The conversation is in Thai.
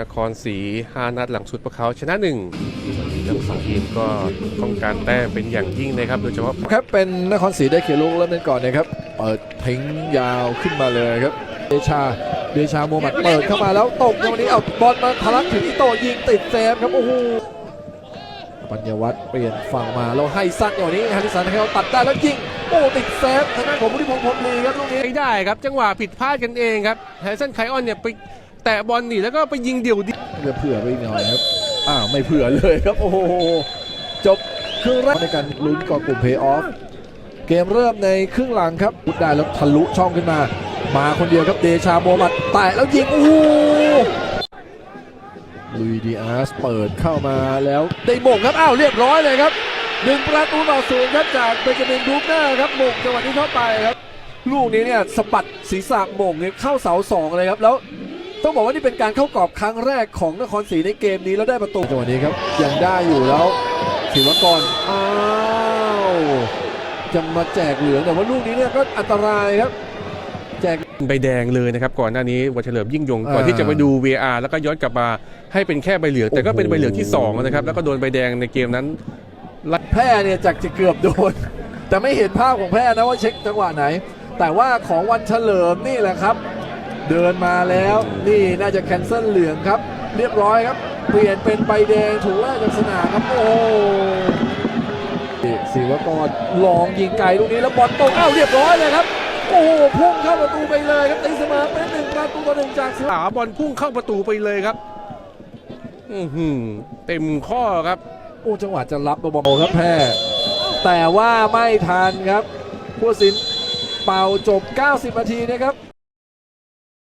นครศรี5นัดหลังสุดพวกเขาชนะหนึ่งวันนี้ทั้งสองทีมก็ต้องการแต้มเป็นอย่างยิ่งนะครับโดยเฉพาะครับเป็นนครศรีได้เขียนลูกเริ่มเล่นก่อนนะครับเปิดทิ้งยาวขึ้นมาเลยครับเดชาเดชาโมฮัมหมัดเปิดเข้ามาแล้วตกในวันนี้เอาบอลมาทะลักถึงอิโตะยิงติดเซฟครับโอ้โหปัญญวัฒน์เปลี่ยนฝั่งมาแล้วให้สั้นอย่างนี้ฮาริสันให้เขาตัดได้แล้วยิงโอ้ติดเซฟทางด้านของบุริพงษ์พรหมลีครับลูกนี้ไม่ได้ครับจังหวะผิดพลาดกันเองครับแฮนเซนไคออนเนี่ยไป แตะบอลหนีแล้วก็ไปยิงเดี่ยวดิจะเผื่อไปหน่อยครับอ้าวไม่เผื่อเลยครับโอ้โหจบครึ่งแรกในการลุ้นก่อกลุ่มเพย์ออฟเกมเริ่มในครึ่งหลังครับพุดได้แล้วทะลุช่องขึ้นมา มาคนเดียวครับเดชาโมมัดแตะแล้วยิงโอ้ลุยดีอาร์สเปิดเข้ามาแล้วได้หม่งครับอ้าวเรียบร้อยเลยครับหนึ่งประตูต่อศูนย์ครับจากเบนจามินบรูคเนอร์ครับหม่งจังหวะนี้เข้าไปครับ ลูกนี้เนี่ยสะบัดศีรษะหม่งเนี่ยเข้าเสาสองเลยครับแล้ว ต้องบอกว่านี่เป็นการเข้ากรอบครั้งแรกของนครศรีในเกมนี้แล้วได้ประตูจังหวะนี้ครับ ยังได้อยู่แล้วศิวกรอ้าวจะมาแจกเหลืองแต่ว่าลูกนี้เนี่ยก็อันตรายครับแจกใบแดงเลยนะครับก่อนหน้านี้วันเฉลิมยิ่งยงอ่าก่อนที่จะไปดู VR แล้วก็ย้อนกลับมาให้เป็นแค่ใบเหลือง แต่ก็เป็นใบเหลืองที่สองนะครับแล้วก็โดนใบแดงในเกมนั้นแพร่เนี่ยจากจะเกือบโดน แต่ไม่เห็นภาพของแพร่นะว่าเช็คจังหวะไหน แต่ว่าของวันเฉลิมนี่แหละครับ เดินมาแล้วนี่น่าจะแคนเซิลเหลืองครับ เรียบร้อยครับ เปลี่ยนเป็นใบแดงถูกไล่จากสนามครับโอ้ศิวกรลองยิงไกลลูกนี้แล้วบอลตกอ้าวเรียบร้อยเลยครับโอ้โหพุ่งเข้าประตูไปเลยครับตีเสมอเป็นหนึ่งประตูต่อหนึ่งจากศิวขาบอลพุ่งเข้าประตูไปเลยครับอื้อหือเต็มข้อครับโอ้จังหวะจะรับเบาๆครับแพ้แต่ว่าไม่ทันครับผู้ตัดสินเป่าจบ 90 นาทีนะครับ